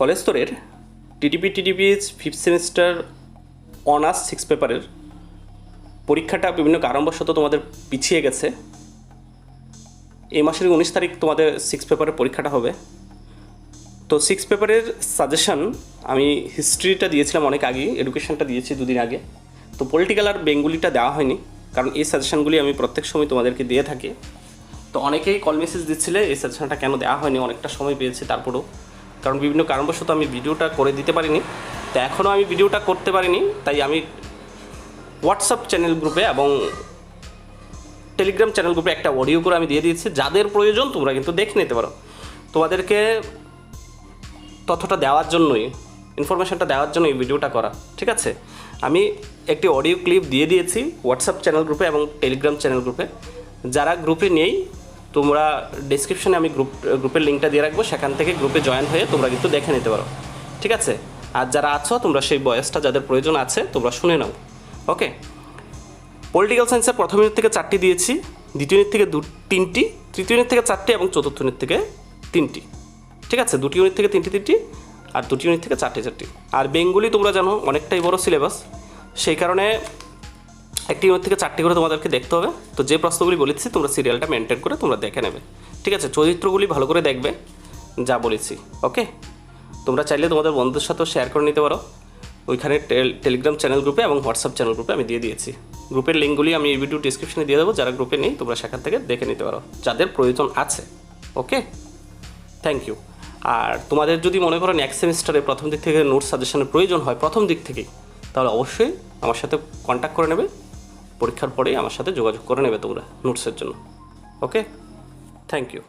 College স্তরের টিডিপি টিডিপিএইচ ফিফথ সেমিস্টার অনার্স সিক্স পেপারের পরীক্ষাটা বিভিন্ন কারণবশত তোমাদের পিছিয়ে গেছে। এই মাসের উনিশ তারিখ তোমাদের সিক্স পেপারের পরীক্ষাটা হবে। তো সিক্স পেপারের সাজেশন আমি হিস্ট্রিটা দিয়েছিলাম অনেক আগে এডুকেশনটা দিয়েছি দুদিন আগে। তো পলিটিক্যাল আর বেঙ্গলিটা দেওয়া হয়নি, কারণ এই সাজেশনগুলি আমি প্রত্যেক সময় তোমাদেরকে দিয়ে থাকি। তো অনেকেই কল মেসেজ দিচ্ছিলে, এই সাজেশনটা কেন দেওয়া হয়নি? অনেকটা সময় পেয়েছি, তারপরেও কারণ বিভিন্ন কারণবশত আমি ভিডিওটা করে দিতে পারিনি। তো এখনও আমি ভিডিওটা করতে পারিনি, তাই আমি হোয়াটসঅ্যাপ চ্যানেল গ্রুপে এবং টেলিগ্রাম চ্যানেল গ্রুপে একটা অডিও করে আমি দিয়ে দিয়েছি। যাদের প্রয়োজন তোমরা কিন্তু দেখে নিতে পারো। তোমাদেরকে তথ্যটা দেওয়ার জন্যই ইনফরমেশনটা দেওয়ার জন্য এই ভিডিওটা করা, ঠিক আছে? আমি একটি অডিও ক্লিপ দিয়ে দিয়েছি হোয়াটসঅ্যাপ চ্যানেল গ্রুপে এবং টেলিগ্রাম চ্যানেল গ্রুপে যারা গ্রুপে নেই তোমরা ডিসক্রিপশনে আমি গ্রুপ গ্রুপের লিঙ্কটা দিয়ে রাখব, সেখান থেকে গ্রুপে জয়েন হয়ে তোমরা কিন্তু দেখে নিতে পারো। ঠিক আছে? আর যারা আছো, তোমরা সেই বয়সটা, যাদের প্রয়োজন আছে, তোমরা শুনে নাও। ওকে পলিটিক্যাল সায়েন্সের প্রথম ইউনিট থেকে চারটি দিয়েছি। দ্বিতীয় ইউনিট থেকে দু, তিনটি, তৃতীয় ইউনিট থেকে চারটি এবং চতুর্থ ইউনিট থেকে তিনটি। ঠিক আছে? দুটি ইউনিট থেকে তিনটি তিনটি, আর দুটি ইউনিট থেকে চারটি চারটি। আর বেঙ্গলি তোমরা জানো, অনেকটাই বড় সিলেবাস সেই কারণে একটি থেকে চারটি করে তোমাদেরকে দেখতে হবে। তো যে প্রশ্নগুলি বলেছি, তোমরা সিরিয়ালটা মেনটেন করে তোমরা দেখে নেবে। ঠিক আছে, চরিত্রগুলি ভালো করে দেখবে, যা বলেছি ওকে তোমরা চাইলে তোমাদের বন্ধুদের সাথেও শেয়ার করে নিতে পারো। ওইখানে টেল- টেলিগ্রাম চ্যানেল গ্রুপে এবং হোয়াটসঅ্যাপ চ্যানেল গ্রুপে আমি দিয়ে দিয়েছি। গ্রুপের লিঙ্কগুলি আমি এই ভিডিও ডিসক্রিপশনে দিয়ে দেবো, যারা গ্রুপে নেই, তোমরা সেখান থেকে দেখে নিতে পারো, যাদের প্রয়োজন আছে ওকে থ্যাংক ইউ আর তোমাদের যদি মনে করো নেক্সট সেমিস্টারে প্রথম দিক থেকে নোট সাজেশনের প্রয়োজন হয়, প্রথম দিক থেকেই, তাহলে অবশ্যই আমার সাথে কন্ট্যাক্ট করে নেবে। পরীক্ষার পরেই আমার সাথে যোগাযোগ করে নেবে তোমরা নোটসের জন্য। Okay thank you